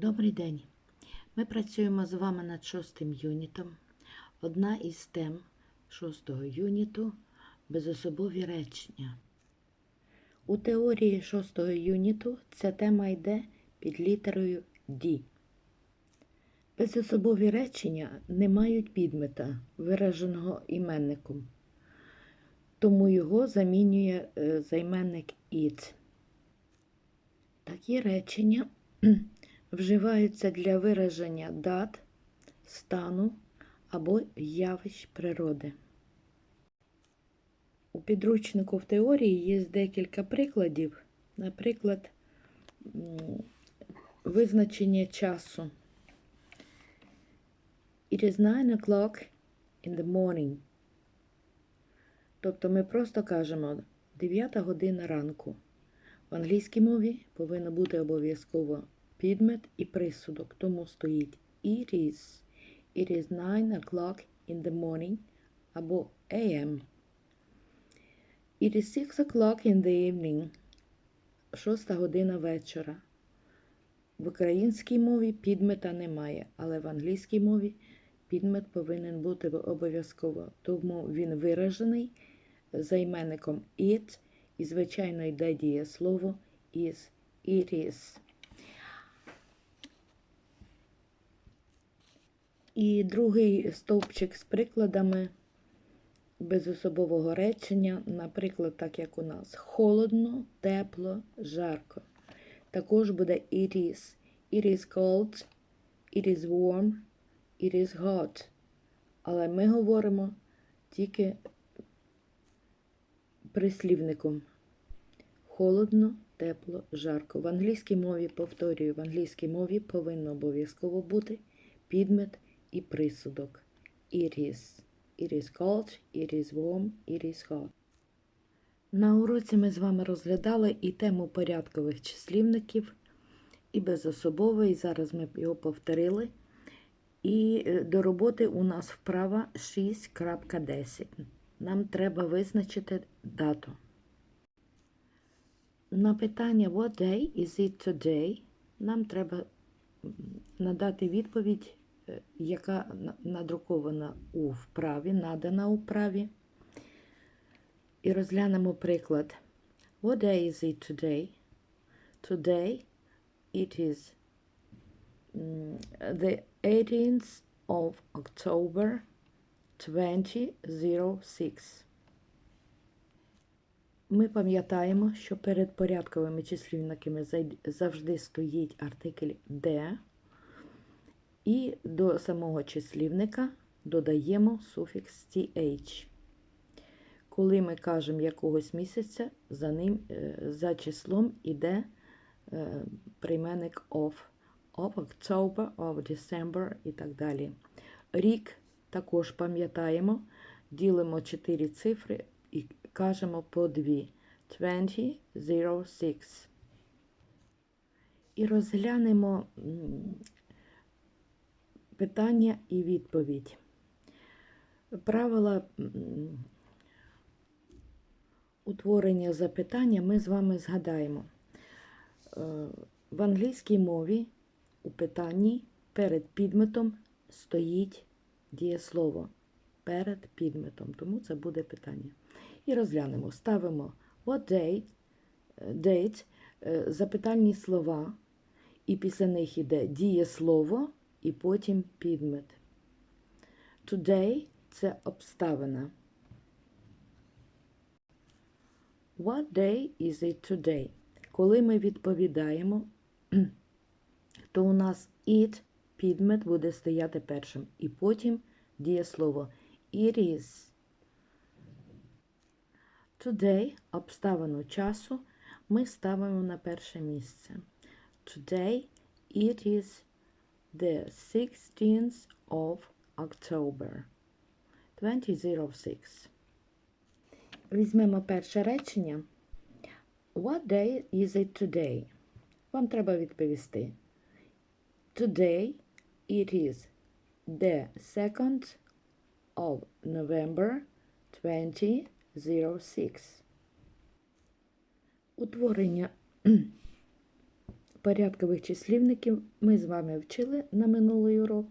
Добрий день. Ми працюємо з вами над шостим юнітом. Одна із тем шостого юніту безособові речення. У теорії шостого юніту ця тема йде під літерою D. Безособові речення не мають підмета, вираженого іменником, тому його замінює е, займенник it. Такі речення вживаються для вираження дат, стану або явищ природи. У підручнику в теорії є декілька прикладів, наприклад, визначення часу. It is 9 o'clock in the morning. Тобто ми просто кажемо 9 година ранку. В англійській мові повинно бути обов'язково підмет і присудок, тому стоїть it is. It is 9 o'clock in the morning або AM. It is 6 o'clock in the evening. Шоста година вечора. В українській мові підмета немає, але в англійській мові підмет повинен бути обов'язково, тому він виражений займенником it і, звичайно, йде дієслово is, it is. І другий стовпчик з прикладами безособового речення, наприклад, так як у нас холодно, тепло, жарко. Також буде it is. It is cold, it is warm, it is hot. Але ми говоримо тільки прислівником. Холодно, тепло, жарко. В англійській мові, повторюю, в англійській мові повинно обов'язково бути підмет і присудок. It is. It is cold, it warm, it hot. На уроці ми з вами розглядали і тему порядкових числівників, і безособовий. Зараз ми його повторили. І е, до роботи у нас вправа 6.10. Нам треба визначити дату. На питання What day is it today? Нам треба надати відповідь, яка надрукована у вправі, надана у вправі. І розглянемо приклад. What day is it today? Today it is the 18th of October 2006. Ми пам'ятаємо, що перед порядковими числівниками завжди стоїть артикль «де», і до самого числівника додаємо суфікс «th». Коли ми кажемо якогось місяця, за ним, е, за числом іде е, прийменник of, of October, of December і так далі. Рік також пам'ятаємо, ділимо 4 цифри і кажемо по 2. 2006. І розглянемо питання і відповідь. Правила утворення запитання ми з вами згадаємо. Е, В англійській мові у питанні перед підметом стоїть дієслово перед підметом, тому це буде питання. І розглянемо. Ставимо what date, date е, запитальні слова, і після них йде дієслово і потім підмет. Today це обставина. What day is it today? Коли ми відповідаємо, то у нас it, підмет буде стояти першим. І потім дієслово it is. Today обставину часу ми ставимо на перше місце. Today it is the 16th of October 2006. Візьмемо перше речення. What day is it today? Вам треба відповісти. Today it is the 2nd of November 2006. Утворення порядкових числівників ми з вами вчили на минулий урок.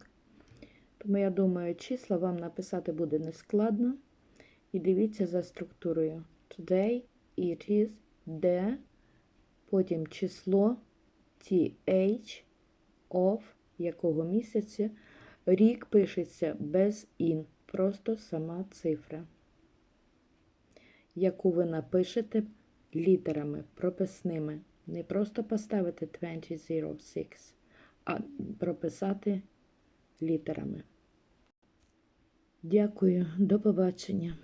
Тому я думаю, числа вам написати буде нескладно. І дивіться за структурою. Today it is the, потім число th of якого місяця. Рік пишеться без in, просто сама цифра, яку ви напишете літерами прописними. Не просто поставити 2006, а прописати літерами. Дякую, до побачення.